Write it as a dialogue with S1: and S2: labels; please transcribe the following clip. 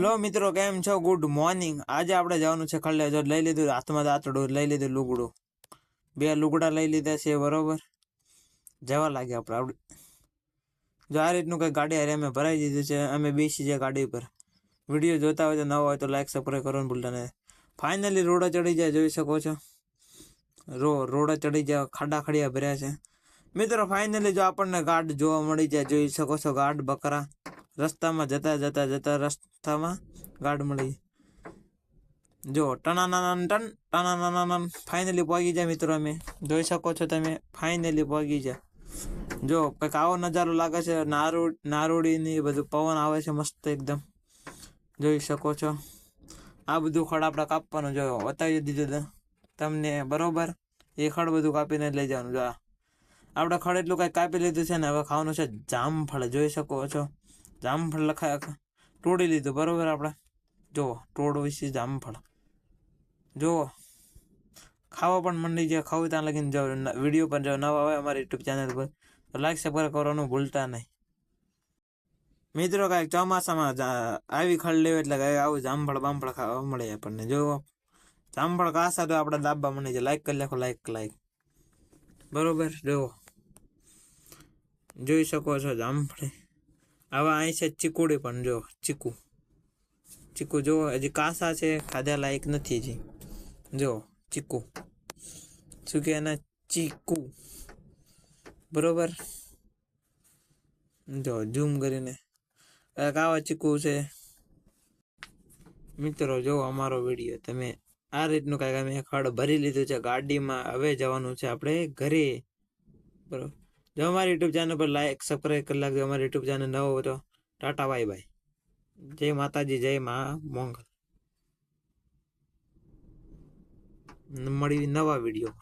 S1: Hello મિત્રો, કેમ છો? ગુડ મોર્નિંગ આજે આપણે જવાનું છે ખલ્લે જો લઈ લીધું, હાથમાં દાંતડું લઈ લીધું લુગડું. બે લુગડા લઈ લીધા છે, બરોબર? જવા લાગે આપણે આપણે જો આ રીતનું કંઈ ગાડી અરે અમે ભરાઈ દીધું છે, અમે બેસી જાય ગાડી પર વીડિયો જોતા હોય તો નવા હોય તો લાઈક સબસ્ક્રાઈબ કરવાનું ભૂલતા નહીં. ફાઇનલી રોડે ચડી જાય, જોઈ શકો છો. રો, રોડે ચડી જાય, ખાડા ખડિયા ભર્યા છે. મિત્રો ફાઇનલી જો આપણને ગાઢ જોવા મળી જાય, જોઈ શકો છો, ગાઢ બકરા. રસ્તામાં જતા જતા જતા રસ્તામાં ગાઢ મળી. જો ટનાનાના ટન ટનાનાના ફાઇનલી પહોંચી જાય મિત્રો અમે. જોઈ શકો છો તમે, ફાઇનલી પહોંચી જાય જો, કંઈક આવો નજારો લાગે છે, નારુ, નારોડીની બધું પવન આવે છે મસ્ત એકદમ. જોઈ શકો છો. આ બધું ખડ આપણે કાપવાનું, જો, બતાવી દીધું તમને. બરોબર? એ ખડ બધું કાપીને લઈ જવાનું, જો આપણે ખડ એટલું કાંઈ કાપી લીધું છે ને, હવે ખાવાનું છે જામફળ. જોઈ શકો છો. જામફળ લખાય તોડી લીધું, બરોબર આપણે જુઓ તોડ વિશે જામફળ. જુઓ ખાવા પણ મંડી જાય, ખાવું ત્યાં લગીને જાઓ. વીડિયો પણ જાઓ, નવા આવે અમારી યુટ્યુબ ચેનલ પર. તો લાઈક સબસ્ક્રાઈબ કરવાનું ભૂલતા નહીં. મિત્રો, કાંઈક ચોમાસામાં આવી ખડ લેવું એટલે કાંઈ આવું જામફળ બામફળ ખાવા મળે આપણને. જુઓ જામફળ કાસા તો આપણે દાબા મળી જાય લાઈક કરી લેખો લાઈક લાઈક બરોબર? જુઓ જોઈ શકો છો જામફળી. આવા અહીં છે ચીકુડી પણ જો, ચીકુ. ચીકુ જો, હજી કાસા છે, ખાધા લાયક નથી હજી. જો, ચીકુ. શું કે એના? ચીકુ. બરોબર? જો ઝૂમ કરીને. આવા ચીકુ છે. મિત્રો, જો અમારો વીડિયો, તમે આ રીતનું કાંઈક અમે ખડ ભરી લીધું છે, ગાડીમાં હવે જવાનું છે આપણે ઘરે. બરોબર? જો અમારી યુટ્યુબ ચેનલ પર લાઈક સબસ્ક્રાઈબ કરી લાગજો અમારી યુટ્યુબ ચેનલ નવો હોય ટાટા બાય બાય જય માતાજી, જય મા મોંગલ. મળી નવા વીડિયો